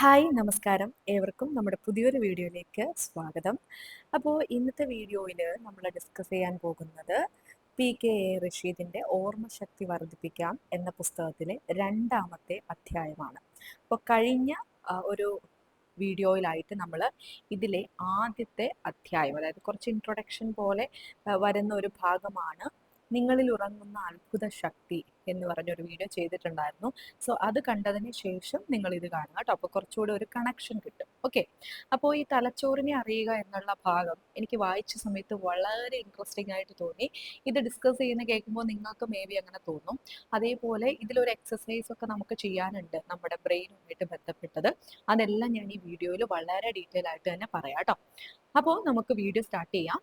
Hi നമസ്കാരം. ഏവർക്കും നമ്മുടെ പുതിയൊരു വീഡിയോയിലേക്ക് സ്വാഗതം. അപ്പോൾ ഇന്നത്തെ വീഡിയോയിൽ നമ്മൾ ഡിസ്കസ് ചെയ്യാൻ പോകുന്നത് പി കെ എ റഷീദിന്റെ ഓർമ്മശക്തി വർദ്ധിപ്പിക്കാം എന്ന പുസ്തകത്തിലെ രണ്ടാമത്തെ അധ്യായമാണ്. അപ്പോൾ കഴിഞ്ഞ ഒരു വീഡിയോയിലായിട്ട് നമ്മൾ ഇതിലെ ആദ്യത്തെ അധ്യായം അതായത് കുറച്ച് ഇൻട്രൊഡക്ഷൻ പോലെ വരുന്ന ഒരു ഭാഗമാണ് നിങ്ങളിൽ ഉറങ്ങുന്ന അത്ഭുത ശക്തി എന്ന് പറഞ്ഞൊരു വീഡിയോ ചെയ്തിട്ടുണ്ടായിരുന്നു. സോ അത് കണ്ടതിന് ശേഷം നിങ്ങൾ ഇത് കാണുക കേട്ടോ. അപ്പോൾ കുറച്ചുകൂടി ഒരു കണക്ഷൻ കിട്ടും. ഓക്കെ അപ്പോൾ ഈ തലച്ചോറിനെ അറിയുക എന്നുള്ള ഭാഗം എനിക്ക് വായിച്ച സമയത്ത് വളരെ ഇൻട്രസ്റ്റിംഗ് ആയിട്ട് തോന്നി. ഇത് ഡിസ്കസ് ചെയ്യുന്ന കേൾക്കുമ്പോൾ നിങ്ങൾക്ക് മേ ബി അങ്ങനെ തോന്നും. അതേപോലെ ഇതിലൊരു എക്സസൈസ് ഒക്കെ നമുക്ക് ചെയ്യാനുണ്ട് നമ്മുടെ ബ്രെയിനുമായിട്ട് ബന്ധപ്പെട്ടത്. അതെല്ലാം ഞാൻ ഈ വീഡിയോയിൽ വളരെ ഡീറ്റെയിൽ ആയിട്ട് തന്നെ പറയാം കേട്ടോ. അപ്പോൾ നമുക്ക് വീഡിയോ സ്റ്റാർട്ട് ചെയ്യാം.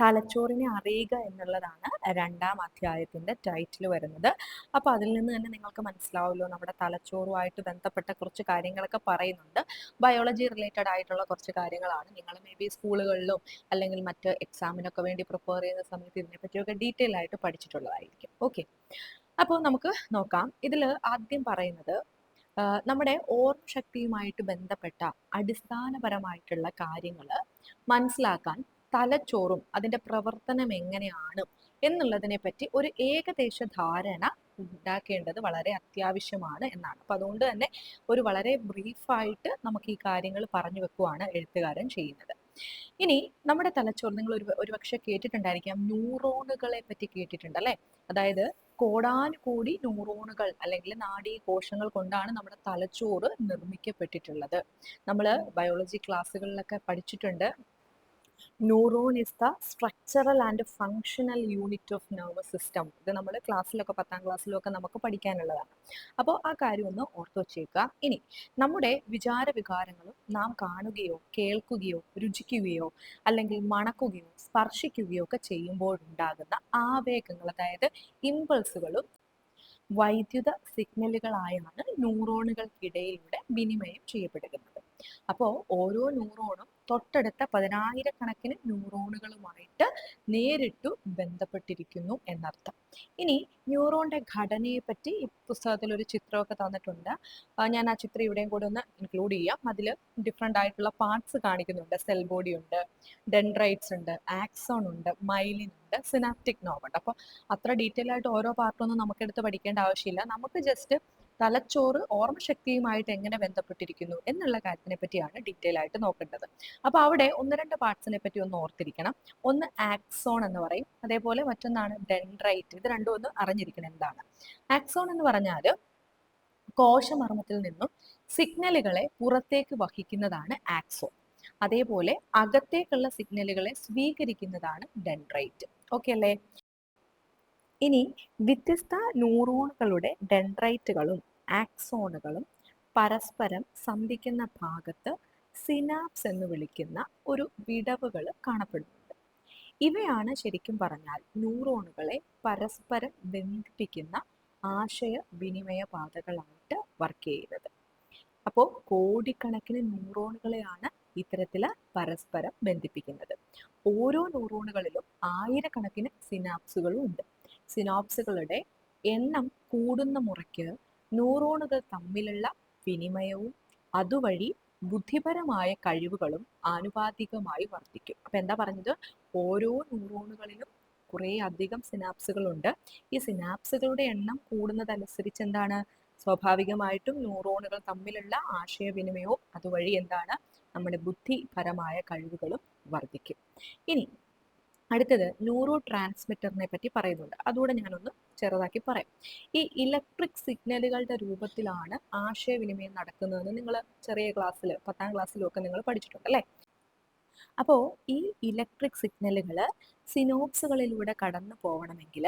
തലച്ചോറിനെ അറിയുക എന്നുള്ളതാണ് രണ്ടാം അധ്യായത്തിന്റെ ടൈറ്റിൽ വരുന്നത്. അപ്പോൾ അതിൽ നിന്ന് തന്നെ നിങ്ങൾക്ക് മനസ്സിലാവുമല്ലോ നമ്മുടെ തലച്ചോറുമായിട്ട് ബന്ധപ്പെട്ട കുറച്ച് കാര്യങ്ങളൊക്കെ പറയുന്നുണ്ട്. ബയോളജി റിലേറ്റഡ് ആയിട്ടുള്ള കുറച്ച് കാര്യങ്ങളാണ്. നിങ്ങൾ മേ ബി സ്കൂളുകളിലും അല്ലെങ്കിൽ മറ്റ് എക്സാമിനൊക്കെ വേണ്ടി പ്രിപ്പയർ ചെയ്യുന്ന സമയത്ത് ഇതിനെപ്പറ്റിയൊക്കെ ഡീറ്റെയിൽ ആയിട്ട് പഠിച്ചിട്ടുള്ളതായിരിക്കും. ഓക്കെ അപ്പോൾ നമുക്ക് നോക്കാം. ഇതിൽ ആദ്യം പറയുന്നത് നമ്മുടെ ഓർമ്മശക്തിയുമായിട്ട് ബന്ധപ്പെട്ട അടിസ്ഥാനപരമായിട്ടുള്ള കാര്യങ്ങൾ മനസ്സിലാക്കാൻ തലച്ചോറും അതിന്റെ പ്രവർത്തനം എങ്ങനെയാണ് എന്നുള്ളതിനെ പറ്റി ഒരു ഏകദേശ ധാരണ ഉണ്ടാക്കേണ്ടത് വളരെ അത്യാവശ്യമാണ് എന്നാണ്. അപ്പൊ അതുകൊണ്ട് തന്നെ ഒരു വളരെ ബ്രീഫായിട്ട് നമുക്ക് ഈ കാര്യങ്ങൾ പറഞ്ഞു വെക്കുവാണ് എഴുത്തുകാരൻ ചെയ്യുന്നത്. ഇനി നമ്മുടെ തലച്ചോറ് നിങ്ങൾ ഒരു ഒരുപക്ഷെ കേട്ടിട്ടുണ്ടായിരിക്കാം ന്യൂറോണുകളെ പറ്റി കേട്ടിട്ടുണ്ട് അല്ലെ? അതായത് കോടാനുകോടി ന്യൂറോണുകൾ അല്ലെങ്കിൽ നാഡീ കോശങ്ങൾ കൊണ്ടാണ് നമ്മുടെ തലച്ചോറ് നിർമ്മിക്കപ്പെട്ടിട്ടുള്ളത്. നമ്മൾ ബയോളജി ക്ലാസ്സുകളിലൊക്കെ പഠിച്ചിട്ടുണ്ട്. Neuron is the structural and functional unit of nervous system ഇത് നമ്മൾ ക്ലാസ്സിലൊക്കെ പത്താം ക്ലാസ്സിലൊക്കെ നമുക്ക് പഠിക്കാനുള്ളതാണ്. അപ്പോൾ ആ കാര്യം ഒന്ന് ഓർത്തു വച്ചേക്കുക ഇനി നമ്മുടെ വിചാര വികാരങ്ങളും നാം കാണുകയോ കേൾക്കുകയോ രുചിക്കുകയോ അല്ലെങ്കിൽ മണക്കുകയോ സ്പർശിക്കുകയോ ഒക്കെ ചെയ്യുമ്പോഴുണ്ടാകുന്ന ആവേഗങ്ങൾ അതായത് ഇമ്പൾസുകളും വൈദ്യുത സിഗ്നലുകളായാണ് ന്യൂറോണുകൾക്കിടയിലൂടെ വിനിമയം ചെയ്യപ്പെടുന്നത്. അപ്പോൾ ഓരോ ന്യൂറോണും തൊട്ടടുത്ത പതിനായിരക്കണക്കിന് ന്യൂറോണുകളുമായിട്ട് നേരിട്ടു ബന്ധപ്പെട്ടിരിക്കുന്നു എന്നർത്ഥം. ഇനി ന്യൂറോണിന്റെ ഘടനയെ പറ്റി ഈ പുസ്തകത്തിൽ ഒരു ചിത്രമൊക്കെ തന്നിട്ടുണ്ട്. ഞാൻ ആ ചിത്രം ഇവിടെയും കൂടെ ഒന്ന് ഇൻക്ലൂഡ് ചെയ്യാം. അതിൽ ഡിഫറെന്റ് ആയിട്ടുള്ള പാർട്സ് കാണിക്കുന്നുണ്ട്. സെൽ ബോഡി ഉണ്ട് ഡെൻഡ്രൈറ്റ്സ് ഉണ്ട് ആക്സോൺ ഉണ്ട് മൈലിൻ ഉണ്ട് സിനാപ്റ്റിക് നോവ് ഉണ്ട്. അപ്പോൾ അത്ര ഡീറ്റെയിൽ ആയിട്ട് ഓരോ പാർട്ടൊന്നും നമുക്കെടുത്ത് പഠിക്കേണ്ട ആവശ്യമില്ല. നമുക്ക് ജസ്റ്റ് തലച്ചോറ് ഓർമ്മശക്തിയുമായിട്ട് എങ്ങനെ ബന്ധപ്പെട്ടിരിക്കുന്നു എന്നുള്ള കാര്യത്തിനെ പറ്റിയാണ് ഡീറ്റെയിൽ ആയിട്ട് നോക്കേണ്ടത്. അപ്പോൾ അവിടെ ഒന്ന് രണ്ട് പാർട്സിനെ പറ്റി ഒന്ന് ഓർത്തിരിക്കണം. ഒന്ന് ആക്സോൺ എന്ന് പറയും. അതേപോലെ മറ്റൊന്നാണ് ഡെൻഡ്രൈറ്റ് ഇത് രണ്ടും ഒന്ന് അറിഞ്ഞിരിക്കണം എന്താണ്. ആക്സോൺ എന്ന് പറഞ്ഞാൽ കോശമർമ്മത്തിൽ നിന്നും സിഗ്നലുകളെ പുറത്തേക്ക് വഹിക്കുന്നതാണ് ആക്സോൺ അതേപോലെ അകത്തേക്കുള്ള സിഗ്നലുകളെ സ്വീകരിക്കുന്നതാണ് ഡെൻഡ്രൈറ്റ് ഓക്കെ അല്ലേ? ഇനി വ്യത്യസ്ത ന്യൂറോണുകളുടെ ഡെൻഡ്രൈറ്റുകളും ആക്സോണുകളും പരസ്പരം സന്ധിക്കുന്ന ഭാഗത്ത് സിനാപ്സ് എന്ന് വിളിക്കുന്ന ഒരു വിടവുകൾ കാണപ്പെടുന്നുണ്ട്. ഇവയാണ് ശരിക്കും പറഞ്ഞാൽ ന്യൂറോണുകളെ പരസ്പരം ബന്ധിപ്പിക്കുന്ന ആശയ വിനിമയ പാതകളായിട്ട് വർക്ക് ചെയ്യുന്നത്. അപ്പോൾ കോടിക്കണക്കിന് ന്യൂറോണുകളെയാണ് ഇത്തരത്തിൽ പരസ്പരം ബന്ധിപ്പിക്കുന്നത്. ഓരോ ന്യൂറോണുകളിലും ആയിരക്കണക്കിന് സിനാപ്സുകളും ഉണ്ട്. സിനാപ്സുകളുടെ എണ്ണം കൂടുന്ന മുറയ്ക്ക് ന്യൂറോണുകൾ തമ്മിലുള്ള വിനിമയവും അതുവഴി ബുദ്ധിപരമായ കഴിവുകളും ആനുപാതികമായി വർദ്ധിക്കും. അപ്പൊ എന്താ പറഞ്ഞത്? ഓരോ ന്യൂറോണുകളിലും കുറേ അധികം സിനാപ്സുകളുണ്ട്. ഈ സിനാപ്സുകളുടെ എണ്ണം കൂടുന്നതനുസരിച്ച് എന്താണ്? സ്വാഭാവികമായിട്ടും ന്യൂറോണുകൾ തമ്മിലുള്ള ആശയവിനിമയവും അതുവഴി എന്താണ്? നമ്മുടെ ബുദ്ധിപരമായ കഴിവുകളും വർദ്ധിക്കും. ഇനി അടുത്തത് ന്യൂറോ ട്രാൻസ്മിറ്ററിനെ പറ്റി പറയുന്നുണ്ട്. അതുകൂടെ ഞാനൊന്ന് ചെറുതാക്കി പറയാം. ഈ ഇലക്ട്രിക് സിഗ്നലുകളുടെ രൂപത്തിലാണ് ആശയവിനിമയം നടക്കുന്നതെന്ന് നിങ്ങൾ ചെറിയ ക്ലാസ്സിൽ പത്താം ക്ലാസ്സിലും ഒക്കെ നിങ്ങൾ പഠിച്ചിട്ടുണ്ട് അല്ലേ? അപ്പോൾ ഈ ഇലക്ട്രിക് സിഗ്നലുകൾ സിനോപ്സുകളിലൂടെ കടന്നു പോകണമെങ്കിൽ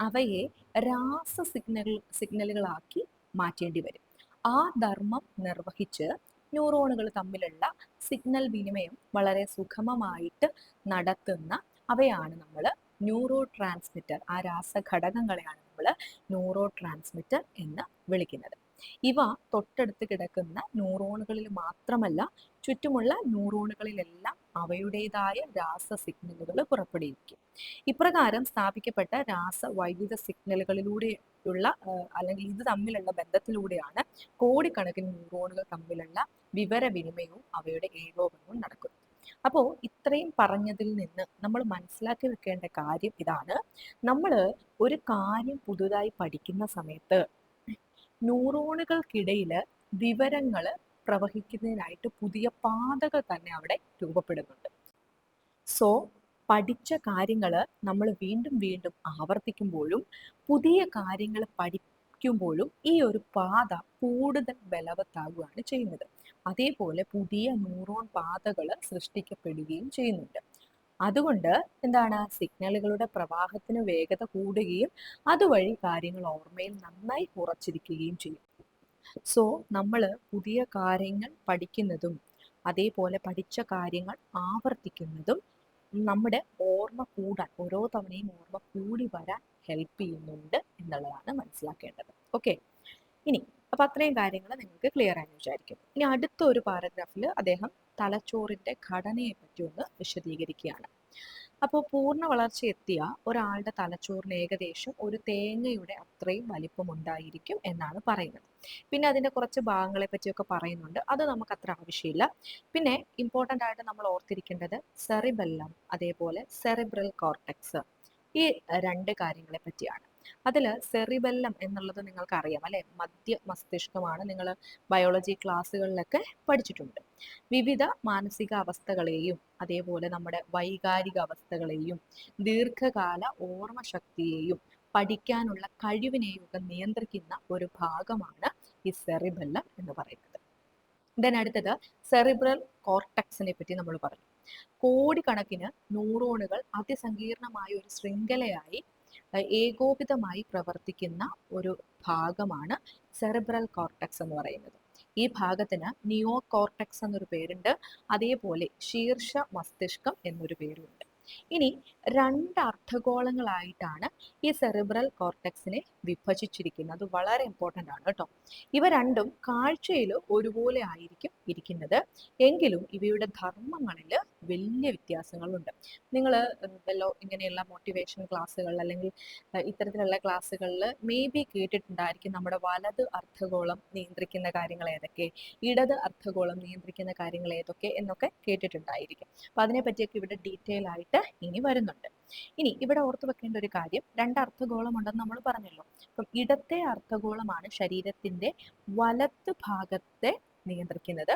അവയെ രാസ സിഗ്നൽ സിഗ്നലുകളാക്കി മാറ്റേണ്ടി വരും. ആ ധർമ്മം നിർവഹിച്ച് ന്യൂറോണുകൾ തമ്മിലുള്ള സിഗ്നൽ വിനിമയം വളരെ സുഗമമായിട്ട് നടത്തുന്ന അവയാണ് നമ്മൾ ന്യൂറോ ട്രാൻസ്മിറ്റർ ആ രാസഘടകങ്ങളെയാണ് നമ്മൾ ന്യൂറോ ട്രാൻസ്മിറ്റർ എന്ന് വിളിക്കുന്നത്. ഇവ തൊട്ടടുത്ത് കിടക്കുന്ന ന്യൂറോണുകളിൽ മാത്രമല്ല ചുറ്റുമുള്ള ന്യൂറോണുകളിലെല്ലാം അവയുടേതായ രാസ സിഗ്നലുകൾ പുറപ്പെടുവിക്കും. ഇപ്രകാരം സ്ഥാപിക്കപ്പെട്ട രാസ വൈദ്യുത സിഗ്നലുകളിലൂടെയുള്ള അല്ലെങ്കിൽ ഇത് തമ്മിലുള്ള ബന്ധത്തിലൂടെയാണ് കോടിക്കണക്കിന് ന്യൂറോണുകൾ തമ്മിലുള്ള വിവരവിനിമയവും അവയുടെ ഏകോപനവും നടക്കുന്നത്. അപ്പോൾ ഇത്രയും പറഞ്ഞതിൽ നിന്ന് നമ്മൾ മനസ്സിലാക്കി വെക്കേണ്ട കാര്യം ഇതാണ്. നമ്മൾ ഒരു കാര്യം പുതുതായി പഠിക്കുന്ന സമയത്ത് ന്യൂറോണുകൾക്കിടയിൽ വിവരങ്ങൾ പ്രവഹിക്കുന്നതിനായിട്ട് പുതിയ പാതകൾ തന്നെ അവിടെ രൂപപ്പെടുന്നുണ്ട്. സോ പഠിച്ച കാര്യങ്ങൾ നമ്മൾ വീണ്ടും വീണ്ടും ആവർത്തിക്കുമ്പോഴും പുതിയ കാര്യങ്ങൾ പഠിക്കുമ്പോഴും ഈ ഒരു പാത കൂടുതൽ ബലവത്താകുകയാണ് ചെയ്യുന്നത്. അതേപോലെ പുതിയ ന്യൂറോൺ പാതകൾ സൃഷ്ടിക്കപ്പെടുകയും ചെയ്യുന്നുണ്ട്. അതുകൊണ്ട് എന്താണ്? സിഗ്നലുകളുടെ പ്രവാഹത്തിന് വേഗത കൂടുകയും അതുവഴി കാര്യങ്ങൾ ഓർമ്മയിൽ നന്നായി ഉറച്ചിരിക്കുകയും ചെയ്യും. സോ നമ്മൾ പുതിയ കാര്യങ്ങൾ പഠിക്കുന്നതും അതേപോലെ പഠിച്ച കാര്യങ്ങൾ ആവർത്തിക്കുന്നതും നമ്മുടെ ഓർമ്മ കൂടാൻ ഓരോ തവണയും ഓർമ്മ കൂടി വരാൻ ഹെൽപ്പ് ചെയ്യുന്നുണ്ട്. എന്നുള്ളതാണ് മനസ്സിലാക്കേണ്ടത്. ഓക്കെ ഇനി അപ്പൊ അത്രയും കാര്യങ്ങൾ നിങ്ങൾക്ക് ക്ലിയർ ആയി വിചാരിക്കും. ഇനി അടുത്ത ഒരു പാരഗ്രാഫിൽ അദ്ദേഹം തലച്ചോറിന്റെ ഘടനയെ പറ്റി ഒന്ന് വിശദീകരിക്കുകയാണ്. അപ്പോൾ പൂർണ വളർച്ച എത്തിയ ഒരാളുടെ തലച്ചോറിന് ഏകദേശം ഒരു തേങ്ങയുടെ അത്രയും വലിപ്പം ഉണ്ടായിരിക്കും എന്നാണ് പറയുന്നത്. പിന്നെ അതിന്റെ കുറച്ച് ഭാഗങ്ങളെ പറ്റിയൊക്കെ പറയുന്നുണ്ട്. അത് നമുക്ക് അത്ര ആവശ്യമില്ല. പിന്നെ ഇമ്പോർട്ടന്റ് ആയിട്ട് നമ്മൾ ഓർത്തിരിക്കേണ്ടത് സെറിബെല്ലം അതേപോലെ സെറിബ്രൽ കോർട്ടക്സ് ഈ രണ്ട് കാര്യങ്ങളെ പറ്റിയാണ്. അതിൽ സെറിബെല്ലം എന്നുള്ളത് നിങ്ങൾക്ക് അറിയാം അല്ലെ? മധ്യ മസ്തിഷ്കമാണ് നിങ്ങൾ ബയോളജി ക്ലാസ്സുകളിലൊക്കെ പഠിച്ചിട്ടുണ്ട്. വിവിധ മാനസിക അവസ്ഥകളെയും അതേപോലെ നമ്മുടെ വൈകാരിക അവസ്ഥകളെയും ദീർഘകാല ഓർമ്മശക്തിയെയും പഠിക്കാനുള്ള കഴിവിനെയും ഒക്കെ നിയന്ത്രിക്കുന്ന ഒരു ഭാഗമാണ് ഈ സെറിബെല്ലം എന്ന് പറയുന്നത്. ദെൻ അടുത്തത് സെറിബ്രൽ കോർട്ടക്സിനെ പറ്റി നമ്മൾ പറഞ്ഞു. കോടിക്കണക്കിന് ന്യൂറോണുകൾ അതിസങ്കീർണമായ ഒരു ശൃംഖലയായി ഏകോപിതമായി പ്രവർത്തിക്കുന്ന ഒരു ഭാഗമാണ് സെറിബ്രൽ കോർട്ടക്സ് എന്ന് പറയുന്നത്. ഈ ഭാഗത്തിന് നിയോ കോർട്ടക്സ് എന്നൊരു പേരുണ്ട്. അതേപോലെ ശീർഷ മസ്തിഷ്കം എന്നൊരു പേരുണ്ട്. ഇനി രണ്ട് അർദ്ധഗോളങ്ങളായിട്ടാണ് ഈ സെറിബ്രൽ കോർട്ടക്സിനെ വിഭജിച്ചിരിക്കുന്നത്. അത് വളരെ ഇമ്പോർട്ടന്റ് ആണ് കേട്ടോ. ഇവ രണ്ടും കാഴ്ചയിൽ ഒരുപോലെ ആയിരിക്കും ഇരിക്കുന്നത്. എങ്കിലും ഇവയുടെ ധർമ്മങ്ങളിൽ വലിയ വ്യത്യാസങ്ങളുണ്ട്. നിങ്ങൾ വല്ലോ ഇങ്ങനെയുള്ള മോട്ടിവേഷൻ ക്ലാസ്സുകൾ അല്ലെങ്കിൽ ഇത്തരത്തിലുള്ള ക്ലാസ്സുകളിൽ മേ ബി കേട്ടിട്ടുണ്ടായിരിക്കും നമ്മുടെ വലത് അർത്ഥഗോളം നിയന്ത്രിക്കുന്ന കാര്യങ്ങൾ ഏതൊക്കെ ഇടത് അർത്ഥഗോളം നിയന്ത്രിക്കുന്ന കാര്യങ്ങൾ ഏതൊക്കെ എന്നൊക്കെ കേട്ടിട്ടുണ്ടായിരിക്കും. അപ്പം അതിനെപ്പറ്റിയൊക്കെ ഇവിടെ ഡീറ്റെയിൽ ആയിട്ട് ഇനി വരുന്നുണ്ട്. ഇനി ഇവിടെ ഓർത്തു വെക്കേണ്ട ഒരു കാര്യം രണ്ട് അർത്ഥഗോളം ഉണ്ടെന്ന് നമ്മൾ പറഞ്ഞല്ലോ. അപ്പം ഇടത്തെ അർത്ഥഗോളമാണ് ശരീരത്തിന്റെ വലത്ത് ഭാഗത്തെ നിയന്ത്രിക്കുന്നത്.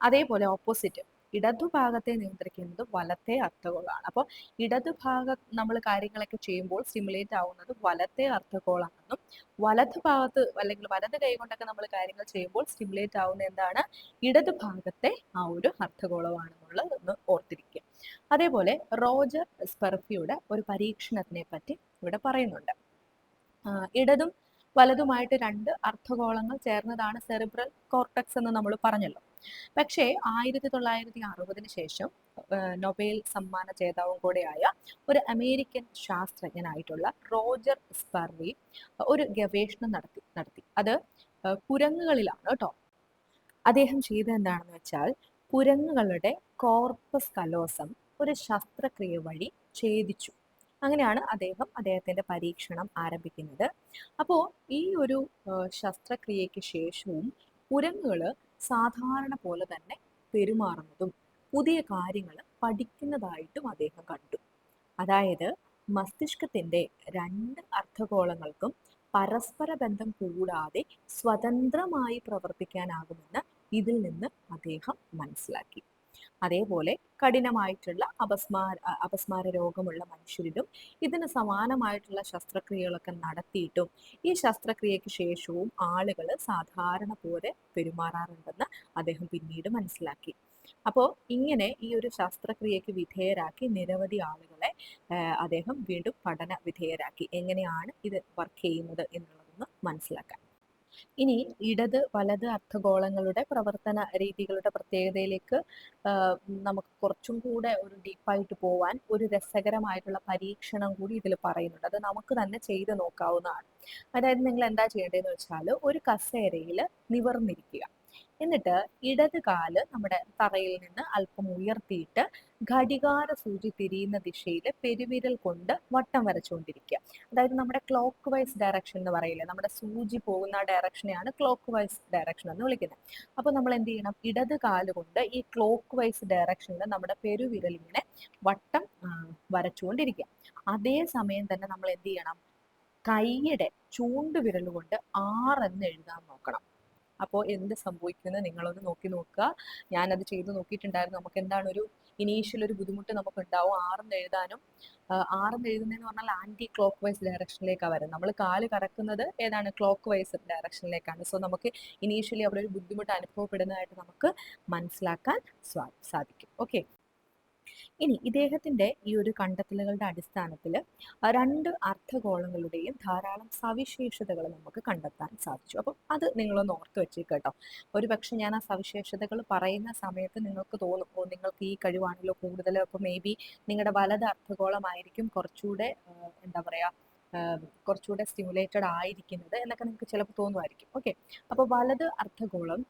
അതേപോലെ ഓപ്പോസിറ്റ് ഇടതുഭാഗത്തെ നിയന്ത്രിക്കുന്നത് വലത്തെ അർത്ഥകോളാണ് അപ്പോൾ ഇടതുഭാഗം നമ്മൾ കാര്യങ്ങളൊക്കെ ചെയ്യുമ്പോൾ സിമുലേറ്റ് ആവുന്നത് വലത്തെ അർദ്ധഗോളാണെന്നും വലത് ഭാഗത്ത് അല്ലെങ്കിൽ വലത് കൈകൊണ്ടൊക്കെ നമ്മൾ കാര്യങ്ങൾ ചെയ്യുമ്പോൾ സിമുലേറ്റ് ആവുന്ന എന്താണ്? ഇടതുഭാഗത്തെ ആ ഒരു അർദ്ധഗോളമാണെന്നുള്ളത് ഒന്ന് ഓർത്തിരിക്കുക. അതേപോലെ റോജർ സ്പെർഫിയുടെ ഒരു പരീക്ഷണത്തിനെ പറ്റി ഇവിടെ പറയുന്നുണ്ട്. ഇടതും വലതുമായിട്ട് രണ്ട് അർദ്ധഗോളങ്ങൾ ചേർന്നതാണ് സെറിബ്രൽ കോർട്ടക്സ് എന്ന് നമ്മൾ പറഞ്ഞല്ലോ. പക്ഷേ ആയിരത്തി തൊള്ളായിരത്തി അറുപതിന് ശേഷം നൊബേൽ സമ്മാന ജേതാവും കൂടെയായ ഒരു അമേരിക്കൻ ശാസ്ത്രജ്ഞനായിട്ടുള്ള റോജർ സ്പർവി ഒരു ഗവേഷണം നടത്തി നടത്തി. അത് കുരങ്ങുകളിലാണ് കേട്ടോ അദ്ദേഹം ചെയ്തത് എന്താണെന്ന് വെച്ചാൽ കുരങ്ങുകളുടെ കോർപ്പസ് കലോസം ഒരു ശസ്ത്രക്രിയ വഴി ഛേദിച്ചു. അങ്ങനെയാണ് അദ്ദേഹം അദ്ദേഹത്തിന്റെ പരീക്ഷണം ആരംഭിക്കുന്നത്. അപ്പോൾ ഈ ഒരു ശസ്ത്രക്രിയയ്ക്ക് ശേഷവും കുരങ്ങുകൾ സാധാരണ പോലെ തന്നെ പെരുമാറുന്നതും പുതിയ കാര്യങ്ങൾ പഠിക്കുന്നതായിട്ടും അദ്ദേഹം കണ്ടു. അതായത് മസ്തിഷ്കത്തിന്റെ രണ്ട് അർത്ഥഗോളങ്ങൾക്കും പരസ്പര ബന്ധം കൂടാതെ സ്വതന്ത്രമായി പ്രവർത്തിക്കാനാകുമെന്ന് ഇതിൽ നിന്ന് അദ്ദേഹം മനസ്സിലാക്കി. അതേപോലെ കഠിനമായിട്ടുള്ള അപസ്മാര അപസ്മാര രോഗമുള്ള മനുഷ്യരിലും ഇതിന് സമാനമായിട്ടുള്ള ശസ്ത്രക്രിയകളൊക്കെ നടത്തിയിട്ടും ഈ ശസ്ത്രക്രിയയ്ക്ക് ശേഷവും ആളുകൾ സാധാരണ പോലെ പെരുമാറാറുണ്ടെന്ന് അദ്ദേഹം പിന്നീട് മനസ്സിലാക്കി. അപ്പോൾ ഇങ്ങനെ ഈ ഒരു ശസ്ത്രക്രിയയ്ക്ക് വിധേയരാക്കി നിരവധി ആളുകളെ അദ്ദേഹം വീണ്ടും പഠന വിധേയരാക്കി. എങ്ങനെയാണ് ഇത് വർക്ക് ചെയ്യുന്നത് എന്നുള്ളതൊന്ന് മനസ്സിലാക്കാൻ. ഇനി ഇടത് വലത് അർത്ഥഗോളങ്ങളുടെ പ്രവർത്തന രീതികളുടെ പ്രത്യേകതയിലേക്ക് നമുക്ക് കുറച്ചും കൂടെ ഒരു ഡീപ്പായിട്ട് പോവാൻ ഒരു രസകരമായിട്ടുള്ള പരീക്ഷണം കൂടി ഇതിൽ പറയുന്നുണ്ട്. അത് നമുക്ക് തന്നെ ചെയ്ത് നോക്കാവുന്നതാണ്. അതായത് നിങ്ങൾ എന്താ ചെയ്യേണ്ടതെന്ന് വെച്ചാൽ ഒരു കസേരയിൽ നിവർന്നിരിക്കുക. എന്നിട്ട് ഇടത് കാൽ നമ്മുടെ തറയിൽ നിന്ന് അല്പം ഉയർത്തിയിട്ട് ഘടികാര സൂചി തിരിയുന്ന ദിശയിൽ പെരുവിരൽ കൊണ്ട് വട്ടം വരച്ചുകൊണ്ടിരിക്കുക. അതായത് നമ്മുടെ ക്ലോക്ക് വൈസ് ഡയറക്ഷൻ എന്ന് പറയില്ലേ നമ്മുടെ സൂചി പോകുന്ന ഡയറക്ഷനെയാണ് ക്ലോക്ക് വൈസ് ഡയറക്ഷൻ എന്ന് വിളിക്കുന്നത്. അപ്പോൾ നമ്മൾ എന്ത് ചെയ്യണം? ഇടത് കാൽ കൊണ്ട് ഈ ക്ലോക്ക് വൈസ് ഡയറക്ഷനിൽ നമ്മുടെ പെരുവിരൽ ഇങ്ങനെ വട്ടം വരച്ചുകൊണ്ടിരിക്കുക. അതേ സമയം തന്നെ നമ്മൾ എന്ത് ചെയ്യണം? കൈയുടെ ചൂണ്ടുവിരൽ കൊണ്ട് ആറെന്ന് എഴുതാൻ നോക്കണം. അപ്പോൾ എന്ത് സംഭവിക്കുന്നത് നിങ്ങളൊന്ന് നോക്കി നോക്കുക. ഞാനത് ചെയ്ത് നോക്കിയിട്ടുണ്ടായിരുന്നു. നമുക്ക് എന്താണ് ഒരു ഇനീഷ്യൽ ഒരു ബുദ്ധിമുട്ട് നമുക്ക് ഉണ്ടാവും ആറെന്ന് എഴുതാനും ആറെന്ന് എഴുതുന്നതെന്ന് പറഞ്ഞാൽ ആന്റി ക്ലോക്ക് വൈസ് ഡയറക്ഷനിലേക്കാണ് വരുന്നത്. നമ്മൾ കാൽ കറക്കുന്നത് ഏതാണ്? ക്ലോക്ക് വൈസ് ഡയറക്ഷനിലേക്കാണ് സോ നമുക്ക് ഇനീഷ്യലി അവിടെ ഒരു ബുദ്ധിമുട്ട് അനുഭവപ്പെടുന്നതായിട്ട് നമുക്ക് മനസ്സിലാക്കാൻ സാധിക്കും. ഓക്കെ ഇനി ഇദ്ദേഹത്തിന്റെ ഈ ഒരു കണ്ടെത്തലുകളുടെ അടിസ്ഥാനത്തിൽ രണ്ട് അർത്ഥഗോളങ്ങളുടെയും ധാരാളം സവിശേഷതകൾ നമുക്ക് കണ്ടെത്താൻ സാധിച്ചു. അപ്പം അത് നിങ്ങളൊന്ന് ഓർത്ത് വെച്ചേക്ക് ഒരു പക്ഷെ ഞാൻ ആ സവിശേഷതകൾ പറയുന്ന സമയത്ത് നിങ്ങൾക്ക് തോന്നും ഓ നിങ്ങൾക്ക് ഈ കഴിവാണല്ലോ കൂടുതൽ അപ്പോൾ മേ ബി നിങ്ങളുടെ വലത് അർത്ഥഗോളമായിരിക്കും കുറച്ചുകൂടെ എന്താ പറയാ കുറച്ചുകൂടെ സ്റ്റിമുലേറ്റഡ് ആയിരിക്കുന്നത് എന്നൊക്കെ നിങ്ങൾക്ക് ചിലപ്പോൾ തോന്നുമായിരിക്കും. ഓക്കെ അപ്പോൾ വലത് അർത്ഥഗോളം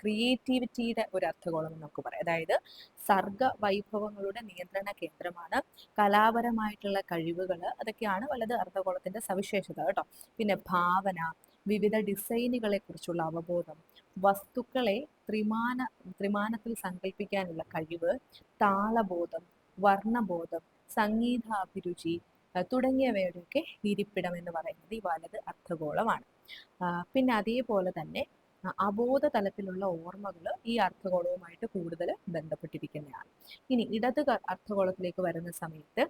ക്രിയേറ്റിവിറ്റിയുടെ ഒരു അർത്ഥഗോളം എന്ന് നമുക്ക് പറയാം. അതായത് സർഗ വൈഭവങ്ങളുടെ നിയന്ത്രണ കേന്ദ്രമാണ്. കലാപരമായിട്ടുള്ള കഴിവുകൾ അതൊക്കെയാണ് വലത് അർദ്ധഗോളത്തിന്റെ സവിശേഷത കേട്ടോ. പിന്നെ ഭാവന വിവിധ ഡിസൈനുകളെ കുറിച്ചുള്ള അവബോധം വസ്തുക്കളെ ത്രിമാന ത്രിമാനത്തിൽ സങ്കല്പിക്കാനുള്ള കഴിവ് താളബോധം വർണബോധം സംഗീതാഭിരുചി തുടങ്ങിയവയുടെയൊക്കെ ഇരിപ്പിടം എന്ന് പറയുന്നത് ഈ വലത് അർത്ഥഗോളമാണ് പിന്നെ അതേപോലെ തന്നെ അബോധ തലത്തിലുള്ള ഓർമ്മകൾ ഈ അർത്ഥഗോളവുമായിട്ട് കൂടുതൽ ബന്ധപ്പെട്ടിരിക്കുന്നതാണ്. ഇനി ഇടത് അർത്ഥഗോളത്തിലേക്ക് വരുന്ന സമയത്ത്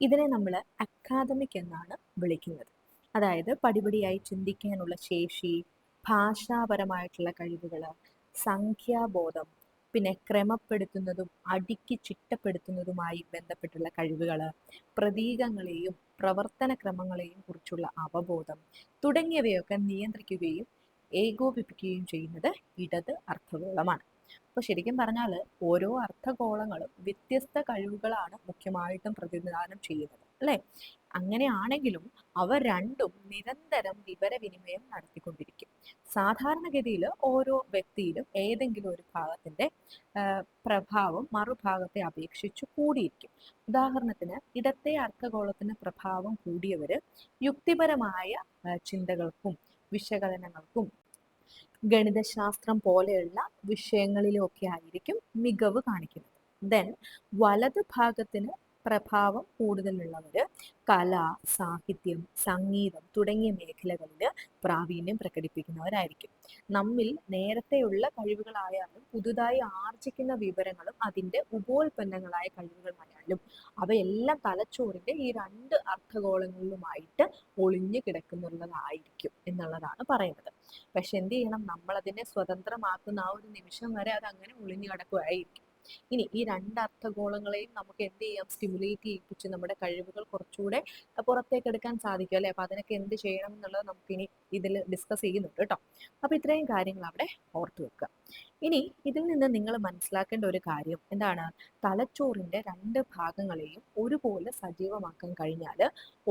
ഇതിനെ നമ്മൾ അക്കാദമിക് എന്നാണ് വിളിക്കുന്നത്. അതായത് പടിപടിയായി ചിന്തിക്കാനുള്ള ശേഷി ഭാഷാപരമായിട്ടുള്ള കഴിവുകൾ സംഖ്യാബോധം പിന്നെ ക്രമപ്പെടുത്തുന്നതും അടുക്കി ചിട്ടപ്പെടുത്തുന്നതുമായി ബന്ധപ്പെട്ടുള്ള കഴിവുകൾ പ്രതീകങ്ങളെയും പ്രവർത്തന ക്രമങ്ങളെയും കുറിച്ചുള്ള അവബോധം തുടങ്ങിയവയൊക്കെ നിയന്ത്രിക്കുകയും ഏകോപിപ്പിക്കുകയും ചെയ്യുന്നത് ഇടത് അർത്ഥഗോളമാണ്. അപ്പോൾ ശരിക്കും പറഞ്ഞാൽ ഓരോ അർത്ഥഗോളങ്ങളും വ്യത്യസ്ത കഴിവുകളാണ് മുഖ്യമായിട്ടും പ്രതിനിധാനം ചെയ്യുന്നത് അല്ലേ? അങ്ങനെയാണെങ്കിലും അവ രണ്ടും നിരന്തരം വിവരവിനിമയം നടത്തിക്കൊണ്ടിരിക്കും. സാധാരണഗതിയിൽ ഓരോ വ്യക്തിയിലും ഏതെങ്കിലും ഒരു ഭാഗത്തിന്റെ പ്രഭാവം മറുഭാഗത്തെ അപേക്ഷിച്ച് കൂടിയിരിക്കും. ഉദാഹരണത്തിന് ഇടത്തെ അർത്ഥഗോളത്തിന് പ്രഭാവം കൂടിയവര് യുക്തിപരമായ ചിന്തകൾക്കും വിശകലനങ്ങൾക്കും ഗണിതശാസ്ത്രം പോലെയുള്ള വിഷയങ്ങളിലൊക്കെ ആയിരിക്കും മികവ് കാണിക്കുന്നത്. ദെൻ വലത് ഭാഗത്തിന് പ്രഭാവം കൂടുതലുള്ളവർ കല സാഹിത്യം സംഗീതം തുടങ്ങിയ മേഖലകളിൽ പ്രാവീണ്യം പ്രകടിപ്പിക്കുന്നവരായിരിക്കും. നമ്മിൽ നേരത്തെയുള്ള കഴിവുകളായാലും പുതുതായി ആർജിക്കുന്ന വിവരങ്ങളും അതിന്റെ ഉപോൽപ്പന്നങ്ങളായ കഴിവുകളായാലും അവയെല്ലാം തലച്ചോറിന്റെ ഈ രണ്ട് അർത്ഥഗോളങ്ങളിലുമായിട്ട് ഒളിഞ്ഞു കിടക്കുന്നുള്ളതായിരിക്കും എന്നുള്ളതാണ് പറയുന്നത്. പക്ഷെ എന്ത് ചെയ്യണം? നമ്മൾ അതിനെ സ്വതന്ത്രമാക്കുന്ന ആ ഒരു നിമിഷം വരെ അത് അങ്ങനെ ഒളിഞ്ഞു കിടക്കുകയായിരിക്കും ഇനി ഈ രണ്ട് അർത്ഥഗോളങ്ങളെയും നമുക്ക് എന്ത് ചെയ്യാം? സ്റ്റിമുലേറ്റ് ചെയ്യിപ്പിച്ച് നമ്മുടെ കഴിവുകൾ കുറച്ചുകൂടെ പുറത്തേക്ക് എടുക്കാൻ സാധിക്കും അല്ലെ? അപ്പൊ അതിനൊക്കെ എന്ത് ചെയ്യണം എന്നുള്ളത് നമുക്ക് ഇനി ഇതിൽ ഡിസ്കസ് ചെയ്യുന്നുണ്ട് കേട്ടോ അപ്പൊ ഇത്രയും കാര്യങ്ങൾ അവിടെ ഓർത്തു വെക്കുക ഇനി ഇതിൽ നിന്ന് നിങ്ങൾ മനസ്സിലാക്കേണ്ട ഒരു കാര്യം എന്താണ്? തലച്ചോറിന്റെ രണ്ട് ഭാഗങ്ങളെയും ഒരുപോലെ സജീവമാക്കാൻ കഴിഞ്ഞാൽ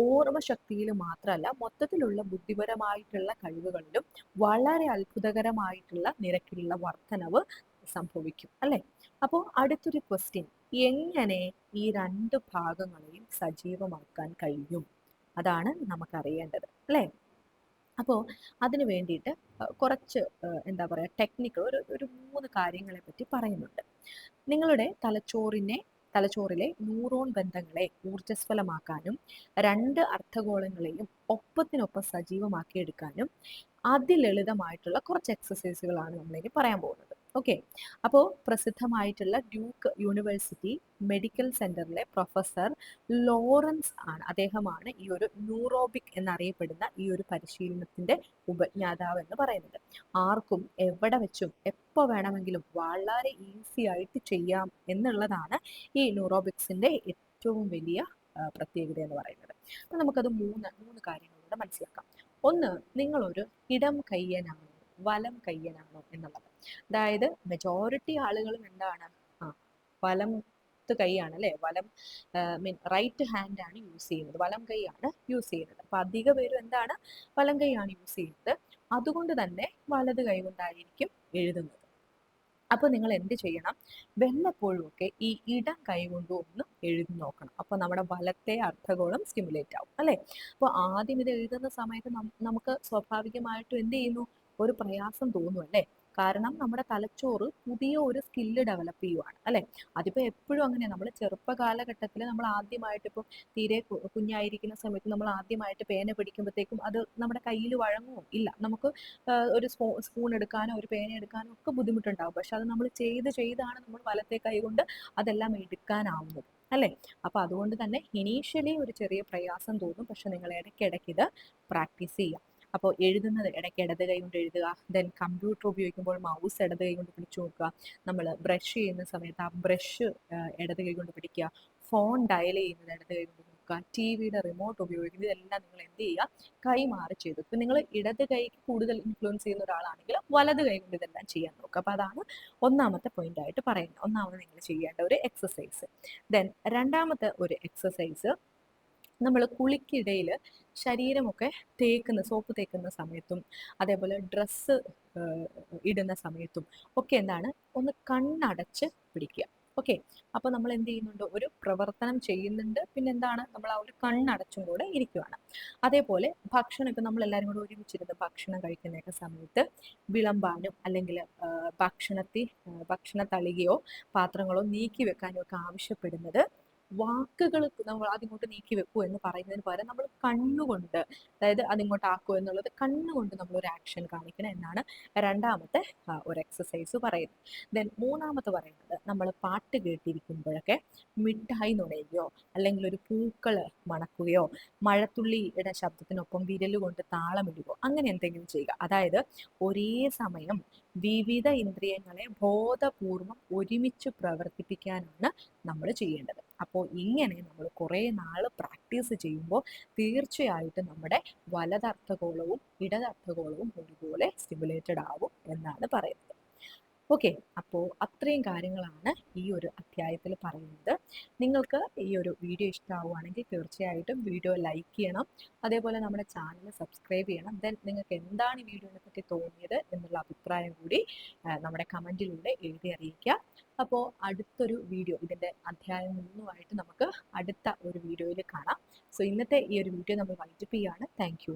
ഓർമ്മശക്തിയിൽ മാത്രമല്ല മൊത്തത്തിലുള്ള ബുദ്ധിപരമായിട്ടുള്ള കഴിവുകളിലും വളരെ അത്ഭുതകരമായിട്ടുള്ള നിരക്കിലുള്ള വർധനവ് സംഭവിക്കും അല്ലെ? അപ്പോൾ അടുത്തൊരു ക്വസ്റ്റ്യൻ എങ്ങനെ ഈ രണ്ട് ഭാഗങ്ങളെയും സജീവമാക്കാൻ കഴിയും? അതാണ് നമുക്കറിയേണ്ടത് അല്ലേ? അപ്പോൾ അതിന് വേണ്ടിയിട്ട് കുറച്ച് എന്താ പറയുക ടെക്നിക്കൽ ഒരു ഒരു മൂന്ന് കാര്യങ്ങളെ പറ്റി പറയുന്നുണ്ട്. നിങ്ങളുടെ തലച്ചോറിനെ തലച്ചോറിലെ ന്യൂറോൺ ബന്ധങ്ങളെ ഊർജസ്വലമാക്കാനും രണ്ട് അർത്ഥഗോളങ്ങളെയും ഒപ്പത്തിനൊപ്പം സജീവമാക്കിയെടുക്കാനും അതിലളിതമായിട്ടുള്ള കുറച്ച് എക്സസൈസുകളാണ് നമ്മളിനി പറയാൻ പോകുന്നത്. ഓക്കെ അപ്പോൾ പ്രസിദ്ധമായിട്ടുള്ള ഡ്യൂക്ക് യൂണിവേഴ്സിറ്റി മെഡിക്കൽ സെന്ററിലെ പ്രൊഫസർ ലോറൻസ് ആണ്. അദ്ദേഹമാണ് ഈ ഒരു ന്യൂറോബിക് എന്നറിയപ്പെടുന്ന ഈ ഒരു പരിശീലനത്തിന്റെ ഉപജ്ഞാതാവ് എന്ന് പറയുന്നത്. ആർക്കും എവിടെ വെച്ചും എപ്പോൾ വേണമെങ്കിലും വളരെ ഈസി ആയിട്ട് ചെയ്യാം എന്നുള്ളതാണ് ഈ ന്യൂറോബിക്സിന്റെ ഏറ്റവും വലിയ പ്രത്യേകത എന്ന് പറയുന്നത്. അപ്പം നമുക്കത് മൂന്ന് മൂന്ന് കാര്യങ്ങളിലൂടെ മനസ്സിലാക്കാം. ഒന്ന് നിങ്ങളൊരു ഇടം കയ്യനാണോ വലം കയ്യനാണോ എന്നുള്ളത്. അതായത് മെജോറിറ്റി ആളുകളും എന്താണ്? ആ വലം കൈയാണ് അല്ലെ? വലം മീൻ റൈറ്റ് ഹാൻഡ് ആണ് യൂസ് ചെയ്യുന്നത്. വലം കൈയാണ് യൂസ് ചെയ്യുന്നത്. അപ്പൊ അധിക പേരും എന്താണ്? വലം കൈയാണ് യൂസ് ചെയ്യുന്നത്. അതുകൊണ്ട് തന്നെ വലത് കൈ കൊണ്ടായിരിക്കും എഴുതുന്നത്. അപ്പൊ നിങ്ങൾ എന്ത് ചെയ്യണം? വല്ലപ്പോഴും ഒക്കെ ഈ ഇടം കൈകൊണ്ട് ഒന്ന് എഴുതി നോക്കണം. അപ്പൊ നമ്മുടെ വലത്തെ അർത്ഥഗോളം സ്റ്റിമുലേറ്റ് ആവും അല്ലെ? അപ്പോൾ ആദ്യം ഇത് എഴുതുന്ന സമയത്ത് നമുക്ക് സ്വാഭാവികമായിട്ടും എന്ത് ചെയ്യുന്നു? ഒരു പ്രയാസം തോന്നും അല്ലേ കാരണം നമ്മുടെ തലച്ചോറ് പുതിയ ഒരു സ്കില്ല് ഡെവലപ്പ് ചെയ്യുവാണ് അല്ലെ? അതിപ്പോ എപ്പോഴും അങ്ങനെ നമ്മൾ ചെറുപ്പ കാലഘട്ടത്തിൽ നമ്മൾ ആദ്യമായിട്ട് ഇപ്പം തീരെ കുഞ്ഞായിരിക്കുന്ന സമയത്ത് നമ്മൾ ആദ്യമായിട്ട് പേന പിടിക്കുമ്പോഴത്തേക്കും അത് നമ്മുടെ കയ്യിൽ വഴങ്ങുമോ ഇല്ല. നമുക്ക് ഒരു സ്പൂൺ എടുക്കാനോ ഒരു പേന എടുക്കാനോ ഒക്കെ ബുദ്ധിമുട്ടുണ്ടാവും. പക്ഷെ അത് നമ്മൾ ചെയ്ത് ചെയ്താണ് നമ്മൾ വലത്തെ കൈ കൊണ്ട് അതെല്ലാം എടുക്കാനാവുന്നത് അല്ലേ? അപ്പൊ അതുകൊണ്ട് തന്നെ ഇനീഷ്യലി ഒരു ചെറിയ പ്രയാസം തോന്നും. പക്ഷെ നിങ്ങൾ ഇടയ്ക്കിടയ്ക്ക് ഇത് പ്രാക്ടീസ് ചെയ്യാം. അപ്പോൾ എഴുതുന്നത് ഇടയ്ക്ക് ഇടത് കൈ കൊണ്ട് എഴുതുക ദെൻ കമ്പ്യൂട്ടർ ഉപയോഗിക്കുമ്പോൾ മൗസ് ഇടത് കൈ കൊണ്ട് പിടിച്ചു നോക്കുക നമ്മൾ ബ്രഷ് ചെയ്യുന്ന സമയത്ത് ആ ബ്രഷ് ഇടത് കൈ കൊണ്ട് പിടിക്കുക ഫോൺ ഡയൽ ചെയ്യുന്നത് ഇടത് കൈ കൊണ്ട് നോക്കുക ടി വിയുടെ റിമോട്ട് ഉപയോഗിക്കുന്നത് ഇതെല്ലാം നിങ്ങൾ എന്ത് ചെയ്യുക കൈ മാറി ചെയ്തു. ഇപ്പം നിങ്ങൾ ഇടത് കൈക്ക് കൂടുതൽ ഇൻഫ്ലുവൻസ് ചെയ്യുന്ന ഒരാളാണെങ്കിൽ വലത് കൈ കൊണ്ട് ഇതെല്ലാം ചെയ്യാൻ നോക്കുക. അപ്പോൾ അതാണ് ഒന്നാമത്തെ പോയിന്റ് ആയിട്ട് പറയുന്നത്. ഒന്നാമത് നിങ്ങൾ ചെയ്യേണ്ട ഒരു എക്സസൈസ് ദെൻ രണ്ടാമത്തെ ഒരു എക്സസൈസ് നമ്മൾ കുളിക്കിടയിൽ ശരീരമൊക്കെ തേക്കുന്ന സോപ്പ് തേക്കുന്ന സമയത്തും അതേപോലെ ഡ്രസ്സ് ഇടുന്ന സമയത്തും ഒക്കെ എന്താണ്? ഒന്ന് കണ്ണടച്ച് പിടിക്കുക. ഓക്കെ? അപ്പോൾ നമ്മൾ എന്ത് ചെയ്യുന്നുണ്ട്? ഒരു പ്രവർത്തനം ചെയ്യുന്നുണ്ട്. പിന്നെ എന്താണ്? നമ്മൾ ആ ഒരു കണ്ണടച്ചും കൂടെ ഇരിക്കുവാണ്. അതേപോലെ ഭക്ഷണം ഇപ്പം നമ്മൾ എല്ലാവരും കൂടെ ഒരുമിച്ചിരുന്ന് ഭക്ഷണം കഴിക്കുന്നൊക്കെ സമയത്ത് വിളമ്പാനും അല്ലെങ്കിൽ ഭക്ഷണത്തി ഭക്ഷണ തളികയോ പാത്രങ്ങളോ നീക്കി വെക്കാനോ ഒക്കെ ആവശ്യപ്പെടുന്നത് വാക്കുകൾ നമ്മൾ അതിങ്ങോട്ട് നീക്കി വെക്കൂ എന്ന് പറയുന്നതിന് പകരം നമ്മൾ കണ്ണുകൊണ്ട് അതായത് അതിങ്ങോട്ട് ആക്കൂ എന്നുള്ളത് കണ്ണുകൊണ്ട് നമ്മൾ ഒരു ആക്ഷൻ കാണിക്കണം എന്നാണ് രണ്ടാമത്തെ ഒരു എക്സസൈസ് പറയുന്നത്. ദെൻ മൂന്നാമത്തെ പറയുന്നത് നമ്മൾ പാട്ട് കേട്ടിരിക്കുമ്പോഴൊക്കെ മിഠായി നുണയുകയോ അല്ലെങ്കിൽ ഒരു പൂക്കൾ മണക്കുകയോ മഴത്തുള്ളിയുടെ ശബ്ദത്തിനൊപ്പം വിരലുകൊണ്ട് താളമിടുകയോ അങ്ങനെ എന്തെങ്കിലും ചെയ്യുക. അതായത് ഒരേ സമയം വിവിധ ഇന്ദ്രിയങ്ങളെ ബോധപൂർവം ഒരുമിച്ച് പ്രവർത്തിപ്പിക്കാനാണ് നമ്മൾ ചെയ്യേണ്ടത്. അപ്പോൾ ഇങ്ങനെ നമ്മൾ കുറേ നാൾ പ്രാക്ടീസ് ചെയ്യുമ്പോൾ തീർച്ചയായിട്ടും നമ്മുടെ വലതർത്ഥഗോളവും ഇടതർത്ഥഗോളവും ഒരുപോലെ സ്റ്റിമുലേറ്റഡ് ആവും എന്നാണ് പറയുന്നത്. ഓക്കെ. അപ്പോൾ അത്രയും കാര്യങ്ങളാണ് ഈ ഒരു അധ്യായത്തിൽ പറയുന്നത്. നിങ്ങൾക്ക് ഈ ഒരു വീഡിയോ ഇഷ്ടമാവുകയാണെങ്കിൽ തീർച്ചയായിട്ടും വീഡിയോ ലൈക്ക് ചെയ്യണം. അതേപോലെ നമ്മുടെ ചാനൽ സബ്സ്ക്രൈബ് ചെയ്യണം. ദെൻ നിങ്ങൾക്ക് എന്താണ് ഈ വീഡിയോനെ പറ്റി തോന്നിയത് എന്നുള്ള അഭിപ്രായം കൂടി നമ്മുടെ കമന്റിലൂടെ എഴുതി അറിയിക്കുക. അപ്പോൾ അടുത്തൊരു വീഡിയോ ഇതിന്റെ അധ്യായം മൂന്നുമായിട്ട് നമുക്ക് അടുത്ത ഒരു വീഡിയോയിൽ കാണാം. സോ ഇന്നത്തെ ഈ ഒരു വീഡിയോ നമ്മൾ വൈകിപ്പിക്കുകയാണ് താങ്ക്